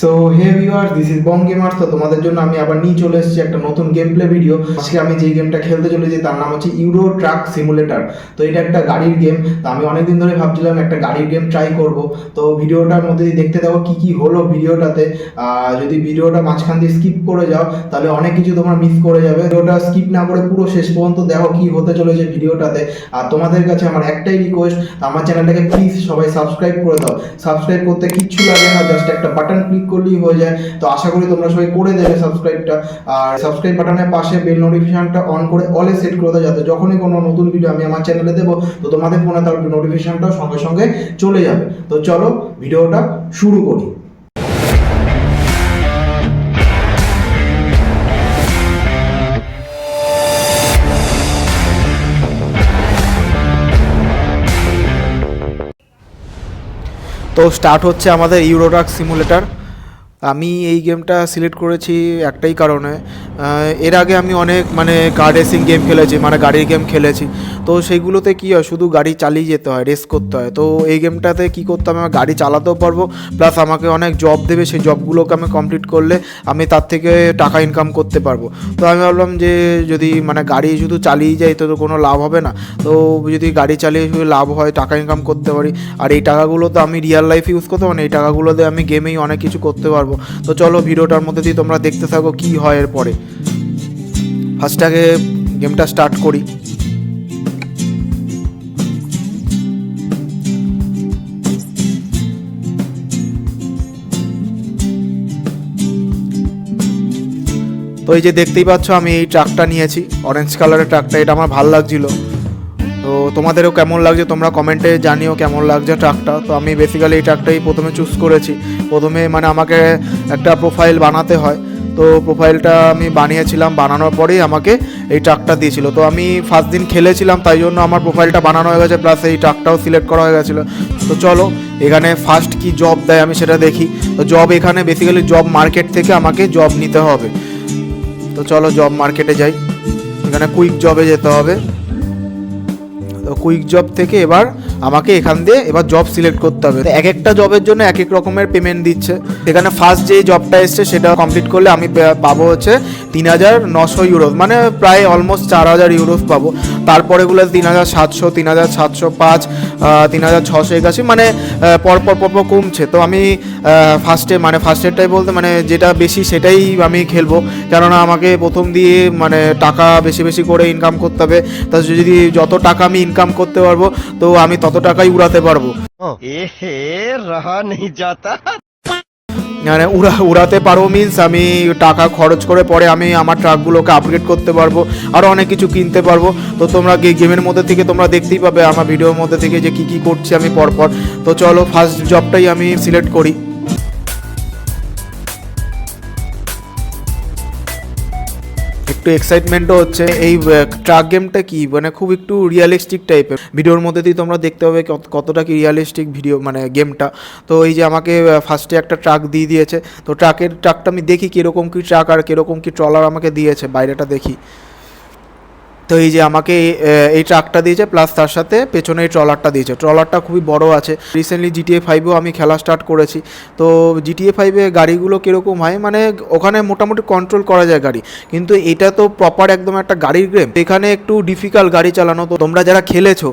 So hey viewer this is Bong gamers তো তোমাদের জন্য আমি আবার নিয়ে চলে এসেছি একটা নতুন গেম প্লে ভিডিও আজকে আমি যেই গেমটা খেলতে চলেছি, তার নাম হচ্ছে ইউরো ট্রাক সিমুলেটর তো এটা একটা গাড়ির গেম তো আমি অনেকদিন ধরে ভাবছিলাম একটা গাড়ির গেম ট্রাই করব। তো ভিডিওটার মধ্যে দেখতে দেখো কি কি হলো ভিডিওটাতে। যদি ভিডিওটা মাঝখান দিয়ে স্কিপ করে যাও, তাহলে অনেক কিছু তোমরা মিস করে যাবে। ভিডিওটা স্কিপ না করে পুরো শেষ পর্যন্ত দেখো কি হতে চলেছে ভিডিওটাতে। আর তোমাদের কাছে আমার একটাই রিকোয়েস্ট আমার চ্যানেলটাকে প্লিজ সবাই সাবস্ক্রাইব করে দাও। সাবস্ক্রাইব করতে কিচ্ছু লাগে না জাস্ট একটা বাটন ক্লিক করলেই হয়ে যায়। তো আশা করি তোমরা সবাই করে দেবে সাবস্ক্রাইবটা আর সাবস্ক্রাইব বাটনের পাশে বেল নোটিফিকেশনটা অন করে অলে সেট করে দাও, যাতে যখনই কোনো নতুন ভিডিও আমি আমার চ্যানেলে দেবো, তো তোমাদের ফোনে তার নোটিফিকেশনটাও সঙ্গে সঙ্গে চলে যাবে। তো চলো ভিডিওটা শুরু করি। তো স্টার্ট হচ্ছে আমাদের ইউরোট্রাক সিমুলেটর আমি এই গেমটা সিলেক্ট করেছি একটাই কারণে। এর আগে আমি অনেক মানে কার রেসিং গেম খেলেছি মানে গাড়ির গেম খেলেছি। তো সেইগুলোতে কী হয়, শুধু গাড়ি চালিয়ে যেতে হয়, রেস করতে হয়। তো এই গেমটাতে কী করতে হবে, আমি গাড়ি চালাতেও পারব, প্লাস আমাকে অনেক জব দেবে, সেই জবগুলোকে আমি কমপ্লিট করলে আমি তার থেকে টাকা ইনকাম করতে পারব। তো আমি ভাবলাম যে যদি মানে গাড়ি শুধু চালিয়ে যাই, তো কোনো লাভ হবে না। তো যদি গাড়ি চালিয়ে শুধু লাভ হয়, টাকা ইনকাম করতে পারি, আর এই টাকাগুলো তো আমি রিয়েল লাইফ ইউজ করতে পারি এই টাকাগুলো দিয়ে আমি গেমেই অনেক কিছু করতে পারব। তো চলো ভিডিওটার মধ্যে দিয়ে তোমরা দেখতে থাকো কি হয় এরপরে। ফার্স্ট আগে গেমটা স্টার্ট করি। তো এই যে দেখতেই পাচ্ছ, আমি এই ট্রাকটা নিয়েছি। অরেঞ্জ কালারের ট্রাকটা এটা আমার ভালো লাগছিল। তো তোমাদেরও কেমন লাগছে? তোমরা কমেন্টে জানিও কেমন লাগছে ট্রাকটা তো আমি বেসিক্যালি এই ট্রাকটাই প্রথমে চুজ করেছি। প্রথমে মানে আমাকে একটা প্রোফাইল বানাতে হয়। তো প্রোফাইলটা আমি বানিয়েছিলাম, বানানোর পরেই আমাকে এই ট্রাকটা দিয়েছিল। তো আমি ফার্স্ট দিন খেলেছিলাম, তাই জন্য আমার প্রোফাইলটা বানানো হয়ে গেছে প্লাস এই ট্রাকটাও সিলেক্ট করা হয়ে গেছিল। তো চলো, এখানে ফার্স্ট কি জব দেয় আমি সেটা দেখি। তো জব এখানে বেসিক্যালি জব মার্কেট থেকে আমাকে জব নিতে হবে। তো চলো জব মার্কেটে যাই। এখানে কুইক জবে যেতে হবে। কুইক জব থেকে এবার আমাকে এখান দিয়ে এবার জব সিলেক্ট করতে হবে। এক একটা জবের জন্য এক এক রকমের পেমেন্ট দিচ্ছে। এখানে ফার্স্ট যে জবটা এসছে সেটা কমপ্লিট করলে আমি পাবো হচ্ছে তিন হাজার নশো ইউরোস মানে প্রায় অলমোস্ট চার হাজার ইউরোস পাবো। তারপরেগুলো তিন হাজার সাতশো, তিন হাজার সাতশো পাঁচ তিন হাজার ছশো একাশি মানে পরপর পরপর কমছে। তো আমি ফার্স্টে মানে ফার্স্টেরটাই বলতে মানে যেটা বেশি সেটাই আমি খেলব। কেননা আমাকে প্রথম দিয়ে মানে টাকা বেশি বেশি করে ইনকাম করতে হবে। তা যদি যত টাকা আমি ইনকাম করতে পারব, তো আমি তত টাকাই উড়াতে পারব। মানে উড়া উড়াতে পারো মিনস আমি টাকা খরচ করে পরে আমি আমার ট্রাকগুলোকে আপগ্রেড করতে পারব আরও অনেক কিছু কিনতে পারব। তো তোমরা গেমের মধ্যে থেকে তোমরা দেখতেই পাবে আমার ভিডিওর মধ্যে থেকে যে কী কী করছি আমি পরপর। তো চলো ফার্স্ট জবটাই আমি সিলেক্ট করি। একটু এক্সাইটমেন্টও হচ্ছে। এই ট্রাক গেমটা কি? মানে খুব একটু রিয়ালিস্টিক টাইপের ভিডিওর মধ্যে দিয়ে তোমরা দেখতে পাবে কতটা কি রিয়ালিস্টিক ভিডিও মানে গেমটা তো এই যে আমাকে ফার্স্টে একটা ট্রাক দিয়ে দিয়েছে। তো ট্রাকের ট্রাকটা আমি দেখি কীরকম কী ট্রাক আর কীরকম কী ট্রলার আমাকে দিয়েছে। বাইরেটা দেখি। তো এই যে আমাকে এই ট্রাকটা দিয়েছে প্লাস তার সাথে পেছনে এই ট্রলারটা দিয়েছে। ট্রলারটা খুবই বড় আছে। রিসেন্টলি জিটিএ ফাইভেও আমি খেলা স্টার্ট করেছি। তো জিটিএ ফাইভে গাড়িগুলো কীরকম হয়? মানে ওখানে মোটামুটি কন্ট্রোল করা যায় গাড়ি। কিন্তু এটা তো প্রপার একদম একটা গাড়ির গেম এখানে একটু ডিফিকাল্ট গাড়ি চালানো। তো তোমরা যারা খেলেছো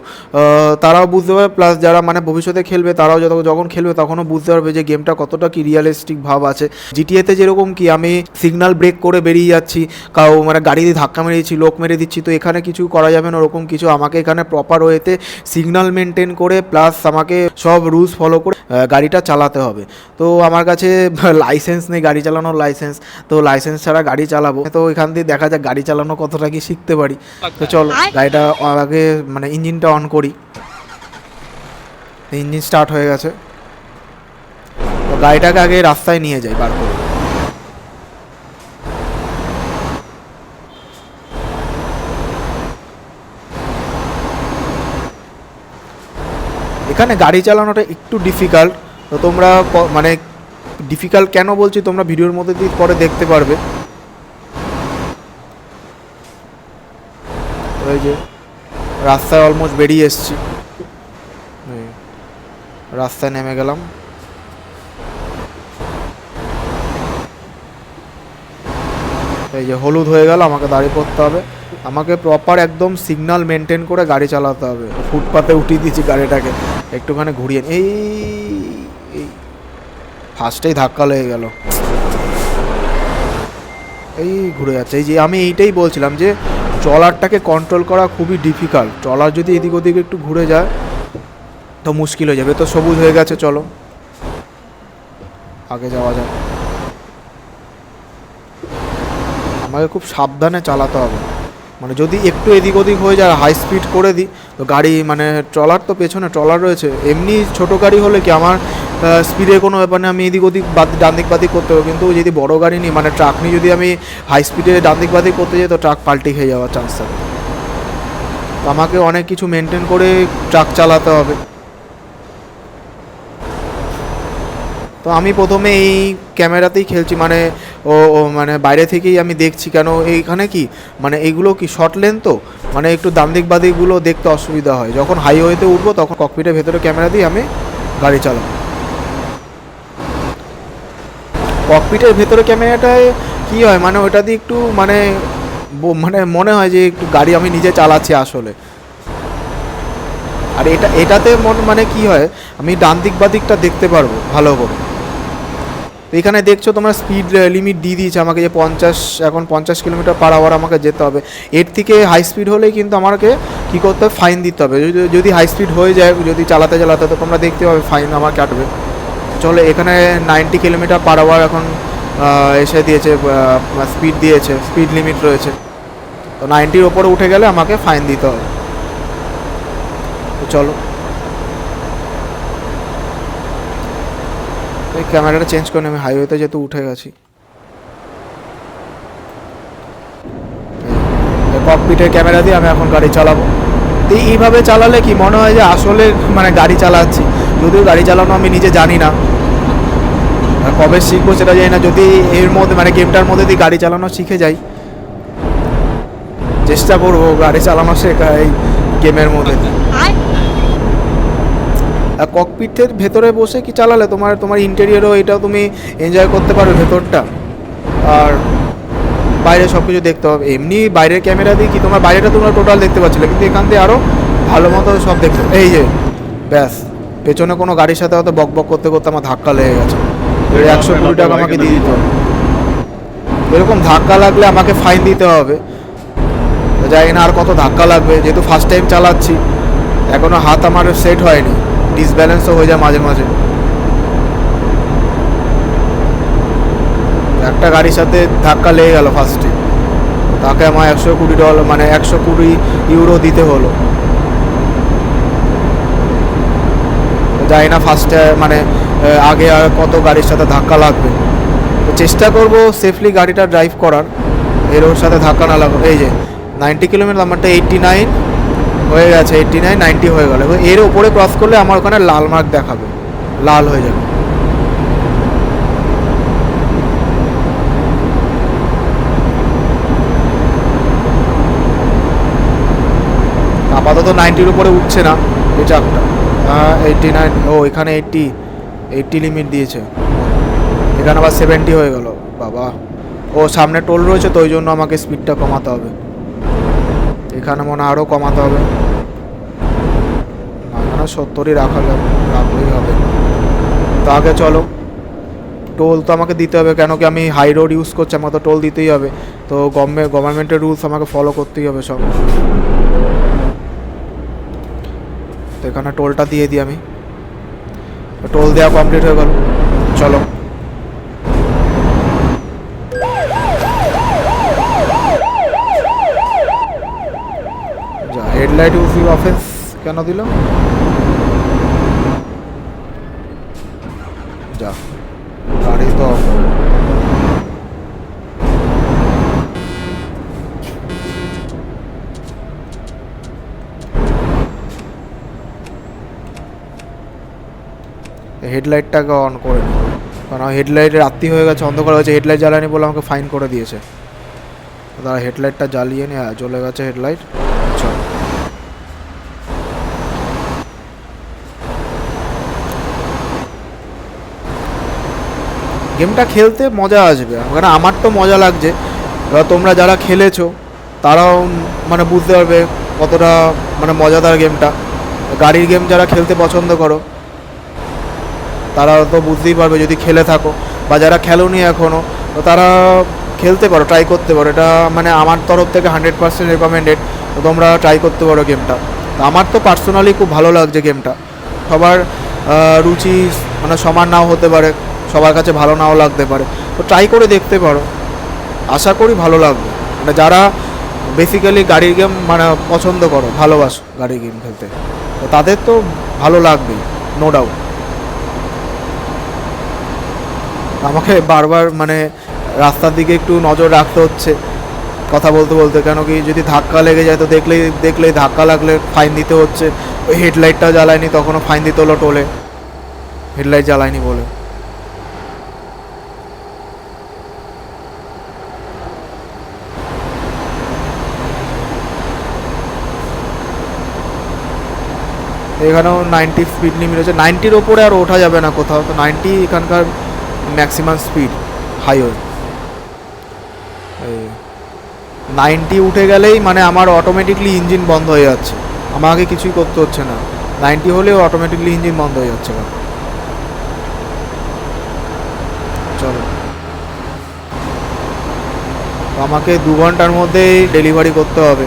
তারাও বুঝতে পারবে। প্লাস যারা মানে ভবিষ্যতে খেলবে, তারাও যত যখন খেলবে, তখনও বুঝতে পারবে যে গেমটা কতটা কি রিয়ালিস্টিক ভাব আছে। জিটিএতে যেরকম কি আমি সিগন্যাল ব্রেক করে বেরিয়ে যাচ্ছি, কাউ মানে গাড়ি দিয়ে ধাক্কা মেরে দিচ্ছি লোক মেরে দিচ্ছি, তো এখানে কিছু করা যাবে না, ওরকম কিছু। আমাকে এখানে প্রপার ওয়েতে সিগন্যাল মেনটেন করে প্লাস আমাকে সব রুলস ফলো করে গাড়িটা চালাতে হবে। তো আমার কাছে লাইসেন্স নেই, গাড়ি চালানোর লাইসেন্স তো লাইসেন্স ছাড়া গাড়ি চালাবো। তো এখান দিয়ে দেখা যাক গাড়ি চালানো কতটা কি শিখতে পারি। তো চলো, গাড়িটা আগে মানে ইঞ্জিনটা অন করি। ইঞ্জিন স্টার্ট হয়ে গেছে। তো গাড়িটাকে আগে রাস্তায় নিয়ে যাই, বার করে। এখানে গাড়ি চালানোটা একটু ডিফিকাল্ট তো তোমরা মানে ডিফিকাল্ট কেন বলছি তোমরা ভিডিওর মধ্যে দিয়ে পরে দেখতে পারবে। ওই যে, রাস্তায় অলমোস্ট বেরিয়ে এসছি। রাস্তায় নেমে গেলাম। এই যে হলুদ হয়ে গেল, আমাকে দাঁড়িয়ে পড়তে হবে। আমাকে প্রপার একদম সিগন্যাল মেনটেন করে গাড়ি চালাতে হবে। ফুটপাতে উঠিয়ে দিয়েছি গাড়িটাকে। একটুখানি ঘুরিয়ে এই এই। ফার্স্টেই ধাক্কা লেগে গেল। এই ঘুরে যাচ্ছে। এই যে আমি এইটাই বলছিলাম যে ট্রলারটাকে কন্ট্রোল করা খুবই ডিফিকাল্ট ট্রলার যদি এদিক ওদিক একটু ঘুরে যায়, তো মুশকিল হয়ে যাবে। তো সবুজ হয়ে গেছে, চলো। আগে যাওয়া যাক। আমাকে খুব সাবধানে চালাতে হবে। মানে যদি একটু এদিক ওদিক হয়ে যায় হাই স্পিড করে দিই, তো গাড়ি মানে ট্রলার তো পেছনে ট্রলার রয়েছে, এমনি ছোট গাড়ি হলে কি আমার স্পিডের কোনো ব্যাপার নেই আমি এদিক ওদিক বাদ ডান দিক বাদিক করতে হবে, কিন্তু যদি বড় গাড়ি নিই মানে ট্রাক নিয়ে যদি আমি হাই স্পিডে ডান দিক বাদিক করতে যাই, তো ট্রাক পাল্টি খেয়ে যাওয়ার চান্স থাকে। তো আমাকে অনেক কিছু মেনটেন করে ট্রাক চালাতে হবে। তো আমি প্রথমে এই ক্যামেরাতেই খেলছি মানে ও মানে বাইরে থেকেই আমি দেখছি কেন এইখানে কি? মানে এইগুলো কি শর্ট লেন তো? মানে একটু দাম দিক বাদিকগুলো দেখতে অসুবিধা হয়। যখন হাইওয়েতে উঠবো তখন ককপিটের ভেতরে ক্যামেরা দিয়ে আমি গাড়ি চালাবো। ককপিটের ভেতরে ক্যামেরাটায় কি হয় মানে ওটা দিয়ে একটু মানে মানে মনে হয় যে একটু গাড়ি আমি নিজে চালাচ্ছি আসলে। আর এটা, এটাতে মন মানে কি হয়, আমি ডান দিক বা দিকটা দেখতে পারব ভালো করে। এখানে দেখছ তোমরা স্পিড লিমিট দিয়ে দিয়েছে আমাকে যে পঞ্চাশ, এখন পঞ্চাশ কিলোমিটার পার আওয়ার আমাকে যেতে হবে। এর থেকে হাই স্পিড হলেই কিন্তু আমাকে কী করতে হবে? ফাইন দিতে হবে। যদি- হাই স্পিড হয়ে যায়, যদি চালাতে চালাতে, তো তোমরা দেখতে পাবে ফাইন আমার কাটবে। চলো এখানে নাইনটি কিলোমিটার পার আওয়ার এখন এসে দিয়েছে স্পিড দিয়েছে স্পিড লিমিট রয়েছে। তো নাইনটির ওপরে উঠে গেলে আমাকে ফাইন দিতে হবে। চলো। এই ক্যামেরাটা চেঞ্জ করে আমি হাইওয়েতে যেহেতু উঠে গেছি। ককপিটের ক্যামেরা দিয়ে আমি এখন গাড়ি চালাবো। তো এইভাবে চালালে কি মনে হয় যে আসলে মানে গাড়ি চালাচ্ছি? যদিও গাড়ি চালানো আমি নিজে জানি না। কবে শিখব সেটা জানি না। যদি এর মধ্যে মানে গেমটার মধ্যে দিয়ে গাড়ি চালানো শিখে যাই, চেষ্টা করব গাড়ি চালানো শেখা এই গেমের মধ্যে। দিয়ে ককপিটের ভেতরে বসে কি চালালে? তোমার তোমার ইন্টেরিয়ারও এটাও তুমি এনজয় করতে পারবে ভেতরটা। আর বাইরে সব কিছু দেখতে হবে। এমনি বাইরের ক্যামেরা দিয়ে কি তোমার বাইরেটা তোমরা টোটাল দেখতে পাচ্ছিলে কিন্তু এখান দিয়ে আরও ভালো মতো সব দেখতে এই যে ব্যাস। পেছনে কোনো গাড়ির সাথে হয়তো বক বক করতে করতে আমার ধাক্কা লেগে গেছে। একশো কুড়ি টাকা আমাকে দিয়ে দিতে হবে। এরকম ধাক্কা লাগলে আমাকে ফাইন দিতে হবে। জানি না আর কত ধাক্কা লাগবে? যেহেতু ফার্স্ট টাইম চালাচ্ছি এখনও হাত আমার সেট হয়নি। ডিসব্যালেন্সও হয়ে যায় মাঝে মাঝে। একটা গাড়ির সাথে ধাক্কা লেগে গেল ফার্স্টে তাকে আমার একশো কুড়ি ডলার মানে একশো কুড়ি ইউরো দিতে হলো। জানি না ফার্স্টে মানে আগে আর কত গাড়ির সাথে ধাক্কা লাগবে। চেষ্টা করব সেফলি গাড়িটা ড্রাইভ করার। এর ওর সাথে ধাক্কা না লাগবে এই যে নাইনটি কিলোমিটার আমারটা এইট্টি নাইন হয়ে গেছে এইট্টি নাইন নাইনটি হয়ে গেল। এবার এর ওপরে ক্রস করলে আমার ওখানে লাল মার্ক দেখাবে। লাল হয়ে যাবে। আপাতত নাইনটির উপরে উঠছে না, এই ট্রাকটা এইটটি নাইন ও, এখানে এইটটি এইটটি লিমিট দিয়েছে। এখানে আবার সেভেন্টি হয়ে গেল। বাবা। ও, সামনে টোল রয়েছে, তো ওই জন্য আমাকে স্পিডটা কমাতে হবে। এখানে মনে আরও কমাতে হবে। না সত্তরই রাখা যাবে, রাখলেই হবে। তো আগে চলো। টোল তো আমাকে দিতে হবে, কেন কি আমি হাই রোড ইউজ করছি আমাকে তো টোল দিতেই হবে। তো গভর্নমেন্ট গভর্নমেন্টের রুলস আমাকে ফলো করতেই হবে সব। তো এখানে টোলটা দিয়ে দিই আমি। টোল দেওয়া কমপ্লিট হয়ে গেল। চলো যা হেডলাইট ইউজ অফেন্স কেন দিল? যা, গাড়ি তো হেডলাইটটাকে অন করে কারণ হেডলাইটের রাত্রি হয়ে গেছে, অন্ধকার হয়েছে, হেডলাইট জ্বালানি বলে আমাকে ফাইন করে দিয়েছে। তারা হেডলাইটটা জ্বালিয়ে নিয়ে চলে গেছে হেডলাইট চল গেমটা খেলতে মজা আসবে। কারণ আমার তো মজা লাগছে। এবার তোমরা যারা খেলেছো, তারাও মানে বুঝতে পারবে কতটা মানে মজাদার গেমটা। গাড়ির গেম যারা খেলতে পছন্দ করো তারা তো বুঝতেই পারবে যদি খেলে থাকো। বা যারা খেলোনি এখনও তো তারা খেলতে পারো ট্রাই করতে পারো। এটা মানে আমার তরফ থেকে হান্ড্রেড পার্সেন্ট রেকমেন্ডেড তো তোমরা ট্রাই করতে পারো গেমটা। তো আমার তো পার্সোনালি খুব ভালো লাগছে গেমটা। সবার রুচি মানে সমান নাও হতে পারে। সবার কাছে ভালো নাও লাগতে পারে। তো ট্রাই করে দেখতে পারো। আশা করি ভালো লাগবে। মানে যারা বেসিক্যালি গাড়ির গেম মানে পছন্দ করো, ভালোবাসো গাড়ির গেম খেলতে, তো তাদের তো ভালো লাগবেই নো ডাউট আমাকে বারবার মানে রাস্তার দিকে একটু নজর রাখতে হচ্ছে। কথা বলতে বলতে, কেন কি যদি ধাক্কা লেগে যায় তো দেখলেই দেখলেই ধাক্কা লাগলে ফাইন দিতে হচ্ছে। ওই হেডলাইটটা জ্বালায়নি, তখনও ফাইন দিতে হলো টোলে। হেডলাইট জ্বালায়নি বলে। এখানেও নাইনটি স্পিড লিমিট আছে নাইনটির ওপরে আর ওঠা যাবে না কোথাও। তো নাইনটি এখানকার ম্যাক্সিমাম স্পিড হাইওয়ে নাইনটি উঠে গেলেই মানে আমার অটোমেটিকলি ইঞ্জিন বন্ধ হয়ে যাচ্ছে। আমাকে কিছুই করতে হচ্ছে না। নাইনটি হলেও অটোমেটিকলি ইঞ্জিন বন্ধ হয়ে যাচ্ছে এবার। চলো। আমাকে দু ঘণ্টার মধ্যেই ডেলিভারি করতে হবে।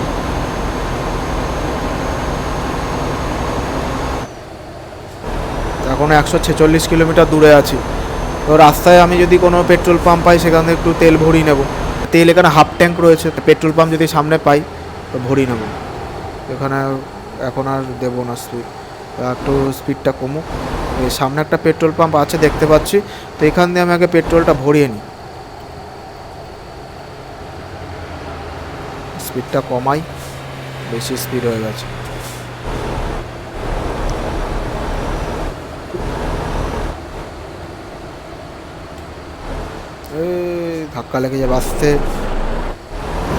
এখনও একশো ছেচল্লিশ কিলোমিটার দূরে আছি। তো রাস্তায় আমি যদি কোনো পেট্রোল পাম্প পাই, সেখান একটু তেল ভরিয়ে নেব। তেল এখানে হাফ ট্যাঙ্ক রয়েছে পেট্রোল পাম্প যদি সামনে পাই, তো ভরিয়ে নেব। এখানে এখন আর দেবো না স্পিড একটু স্পিডটা কমুক। সামনে একটা পেট্রোল পাম্প আছে, দেখতে পাচ্ছি। তো এখান দিয়ে আমি আগে পেট্রোলটা ভরিয়ে নিই। স্পিডটা কমাই, বেশি স্পিড হয়ে গেছে। ধাক্কা লেগে যাবে, আসতে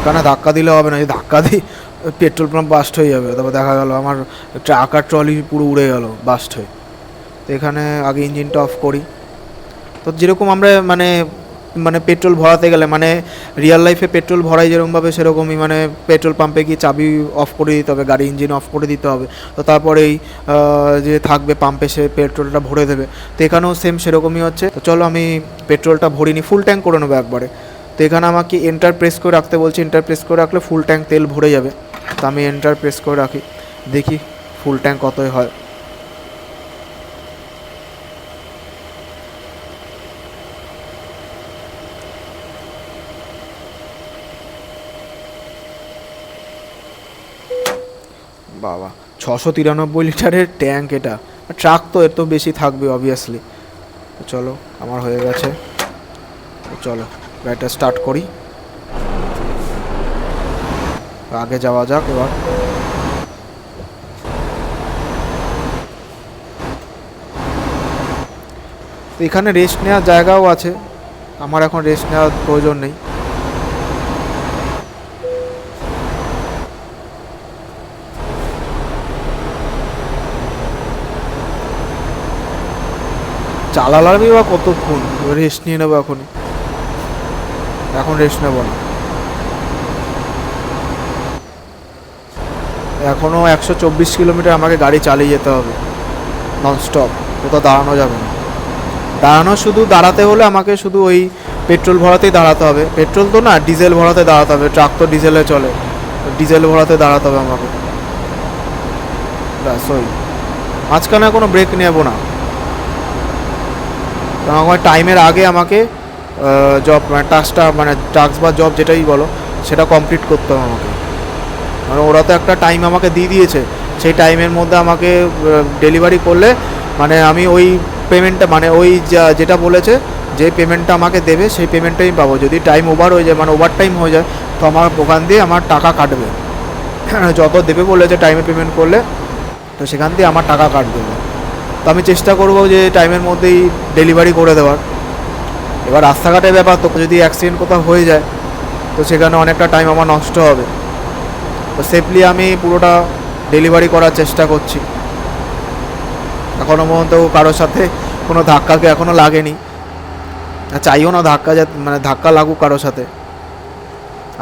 কেন ধাক্কা দিলে হবে না, যদি ধাক্কা দিই, পেট্রোল পাম্প বাস্ট হয়ে যাবে। তারপর দেখা গেল আমার ট্রাকার ট্রলি পুরো উড়ে গেল বাস্ট হয়ে। তো এখানে আগে ইঞ্জিনটা অফ করি। তো যেরকম আমরা মানে মানে পেট্রোল ভরাতে গেলে মানে রিয়েল লাইফে পেট্রোল ভরাই যেরকমভাবে সেরকমই মানে পেট্রোল পাম্পে গিয়ে চাবি অফ করে দিতে হবে গাড়ি ইঞ্জিন অফ করে দিতে হবে। তো তারপরেই যে থাকবে পাম্পে সে পেট্রোলটা ভরে দেবে। তো এখানেও সেম সেরকমই হচ্ছে। তো চলো আমি পেট্রোলটা ভরিনি ফুল ট্যাঙ্ক করে নেব একবারে। তো এখানে আমাকে এন্টার প্রেস করে রাখতে বলছি এন্টার প্রেস করে রাখলে ফুল ট্যাঙ্ক তেল ভরে যাবে। তো আমি এন্টার প্রেস করে রাখি, দেখি ফুল ট্যাঙ্ক কতই হয় বাবা ছশো তিরানব্বই লিটারের ট্যাঙ্ক এটা। ট্রাক তো এত বেশি থাকবে অবভিয়াসলি চলো, আমার হয়ে গেছে। চলো গাড়িটা স্টার্ট করি। আগে যাওয়া যাক এবার। তো এখানে রেস্ট নেওয়ার জায়গাও আছে। আমার এখন রেস্ট নেওয়ার প্রয়োজন নেই। চালালামই বা কতক্ষণ? রেস্ট নিয়ে নেব এখন এখন রেস্ট নেব না। এখনও একশো চব্বিশ কিলোমিটার আমাকে গাড়ি চালিয়ে যেতে হবে। ননস্টপ কোথাও দাঁড়ানো যাবে না। দাঁড়ানো শুধু দাঁড়াতে হলে আমাকে শুধু ওই পেট্রোল ভরাতেই দাঁড়াতে হবে। পেট্রোল তো না, ডিজেল ভরাতে দাঁড়াতে হবে। ট্রাক তো ডিজেলে চলে। ডিজেল ভরাতে দাঁড়াতে হবে আমাকে। ব্যাস, ওই। মাঝখানে কোনো ব্রেক নেব না। কারণ আমার টাইমের আগে আমাকে জব মানে টাস্কটা মানে টাস্ক বা জব যেটাই বলো, সেটা কমপ্লিট করতে হবে আমাকে। মানে ওরা তো একটা টাইম আমাকে দিয়ে দিয়েছে, সেই টাইমের মধ্যে আমাকে ডেলিভারি করলে মানে আমি ওই পেমেন্টটা মানে ওই যা- যেটা বলেছে, যে পেমেন্টটা আমাকে দেবে, সেই পেমেন্টটাই পাবো। যদি টাইম ওভার হয়ে যায় মানে ওভার টাইম হয়ে যায়, তো আমার ওখান দিয়ে আমার টাকা কাটবে। যত দেবে বলেছে টাইমে পেমেন্ট করলে, তো সেখান দিয়ে আমার টাকা কাটবে। তো আমি চেষ্টা করব যে টাইমের মধ্যেই ডেলিভারি করে দেওয়ার। এবার রাস্তাঘাটের ব্যাপার, তো যদি অ্যাক্সিডেন্ট কোথাও হয়ে যায়, তো সেখানে অনেকটা টাইম আমার নষ্ট হবে। তো সেফলি আমি পুরোটা ডেলিভারি করার চেষ্টা করছি। এখনও পর্যন্ত কারোর সাথে কোনো ধাক্কাকে এখনও লাগেনি। আর চাইও না ধাক্কা যা মানে ধাক্কা লাগুক কারোর সাথে।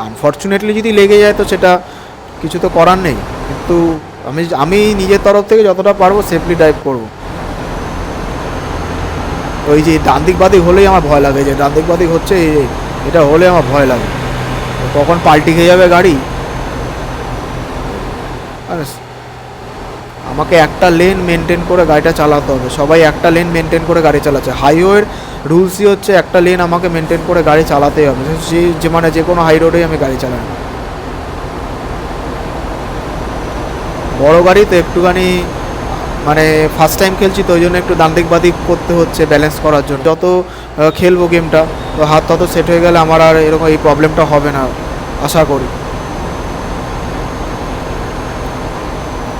আনফর্চুনেটলি যদি লেগে যায় তো সেটা কিছু তো করার নেই। কিন্তু আমি আমি নিজের তরফ থেকে যতটা পারব সেফলি ড্রাইভ করব। ওই যে ডান দিক বাদিক হলেই আমার ভয় লাগে, যে ডান দিক বাদিক হচ্ছে এটা হলে আমার ভয় লাগে। কখন পাল্টি খেয়ে যাবে গাড়ি? আর, আমাকে একটা লেন মেনটেন করে গাড়িটা চালাতে হবে। সবাই একটা লেন মেনটেন করে গাড়ি চালাচ্ছে। হাইওয়ের রুলসই হচ্ছে একটা লেন আমাকে মেনটেন করে গাড়ি চালাতেই হবে। যে মানে যে কোনো হাই রোডেই আমি গাড়ি চালাই। বড় গাড়ি তো একটুখানি মানে ফার্স্ট টাইম খেলছি তো ওই জন্য একটু ডান দিক বাদিক করতে হচ্ছে ব্যালেন্স করার জন্য। যত খেলব গেমটা তো হাত তত সেট হয়ে গেলে আমার আর এরকম এই প্রবলেমটা হবে না, আশা করি।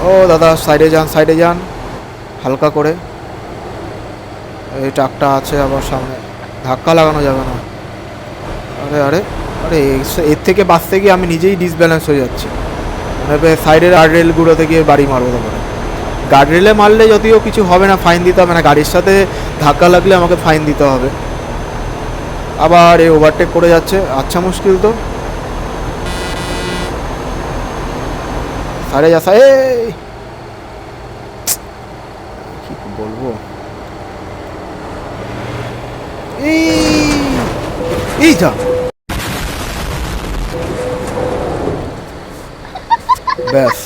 ও দাদা সাইডে যান সাইডে যান। হালকা করে। এই ট্রাকটা আছে আবার সামনে। ধাক্কা লাগানো যাবে না। আরে আরে আরে এর- থেকে বাঁচতে গিয়ে আমি নিজেই ডিসব্যালেন্স হয়ে যাচ্ছি। মানে সাইডের গার্ডরেলগুলোতে গিয়ে বাড়ি মারবো তারপরে। গার্ডরেলে মারলে যদিও কিছু হবে না ফাইন দিতে হবে না। গাড়ির সাথে ধাক্কা লাগলে আমাকে ফাইন দিতে হবে। আবার এই ওভারটেক করে যাচ্ছে। আচ্ছা মুশকিল তো। সাইডে যা সাই এই! কি বলব? এই যা। ব্যাস।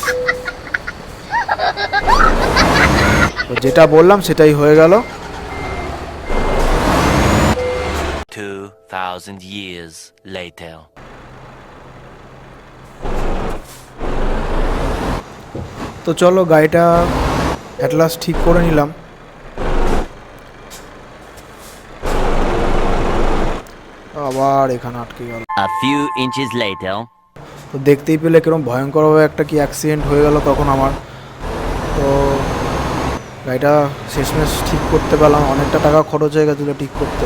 যেটা বললাম সেটাই হয়ে গেল। 2,000 years তো চলো গাড়িটা অ্যাট লাস্ট ঠিক করে নিলাম। আবার এখানে আটকে গেল। A few inches later. তো দেখতেই পেলে কীরকম ভয়ঙ্করভাবে একটা কি অ্যাক্সিডেন্ট হয়ে গেল তখন আমার। তো গাড়িটা শেষমেশ ঠিক করতে পারলাম। অনেকটা টাকা খরচ হয়ে গেছিল ঠিক করতে।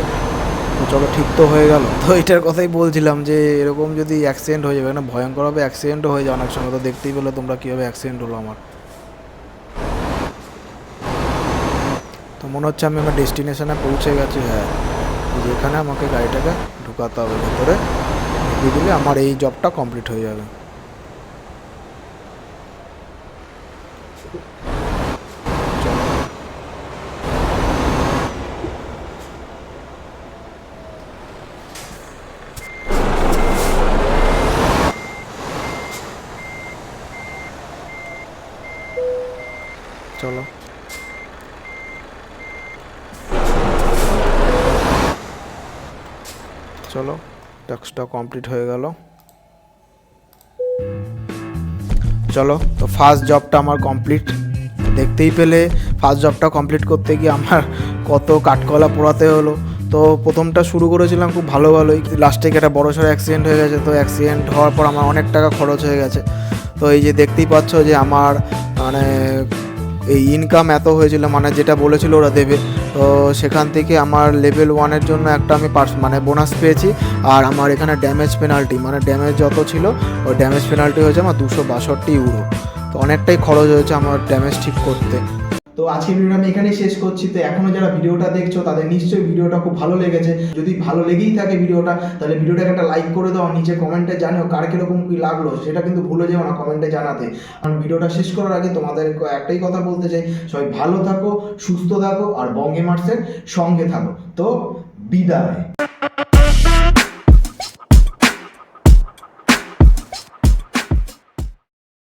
তো চলো ঠিক তো হয়ে গেল। তো এটার কথাই বলছিলাম যে, এরকম যদি অ্যাক্সিডেন্ট হয়ে যাবে না ভয়ঙ্করভাবে অ্যাক্সিডেন্টও হয়ে যায় অনেক সময়। তো দেখতেই পেলে তোমরা কীভাবে অ্যাক্সিডেন্ট হলো আমার। তো মনে হচ্ছে আমি আমার ডেস্টিনেশনে পৌঁছে গেছি হ্যাঁ। যেখানে আমাকে গাড়িটাকে ঢুকাতে হবে, ভেতরে ঢুকিয়ে দিলে আমার এই জবটা কমপ্লিট হয়ে যাবে চলো চলো টাস্কটা কমপ্লিট হয়ে গেল। চলো, তো ফার্স্ট জবটা আমার কমপ্লিট দেখতেই পেলে ফার্স্ট জবটা কমপ্লিট করতে গিয়ে আমার কত কাঠকলা পোড়াতে হলো। তো প্রথমটা শুরু করেছিলাম খুব ভালো ভালোই লাস্টে একটা বড় সড়ো অ্যাক্সিডেন্ট হয়ে গেছে। তো অ্যাক্সিডেন্ট হওয়ার পর আমার অনেক টাকা খরচ হয়ে গেছে। তো এই যে দেখতেই পাচ্ছ যে আমার মানে এই ইনকাম এত হয়েছিল মানে যেটা বলেছিল ওরা দেবে। তো সেখান থেকে আমার লেভেল ওয়ানের জন্য একটা আমি পার্স মানে বোনাস পেয়েছি। আর আমার এখানে ড্যামেজ পেনাল্টি মানে ড্যামেজ যত ছিল ওই ড্যামেজ পেনাল্টি হয়েছে আমার দুশো বাষট্টি ইউরো তো অনেকটাই খরচ হয়েছে আমার ড্যামেজ ঠিক করতে। তো আজকের ভিডিওটা আমি এখানেই শেষ করছি। তো এখনও যারা ভিডিওটা দেখছ, তাদের নিশ্চয়ই ভিডিওটা খুব ভালো লেগেছে। যদি ভালো লেগেই থাকে ভিডিওটা, তাহলে ভিডিওটাকে একটা লাইক করে দাও নিচে কমেন্টে জানিও কার কীরকম কী লাগল। সেটা কিন্তু ভুলে যেও না কমেন্টে জানাতে। কারণ ভিডিওটা শেষ করার আগে তোমাদের একটাই কথা বলতে চাই, সবাই ভালো থাকো, সুস্থ থাকো আর বঙ্গে মার্সের সঙ্গে থাকো। তো বিদায়।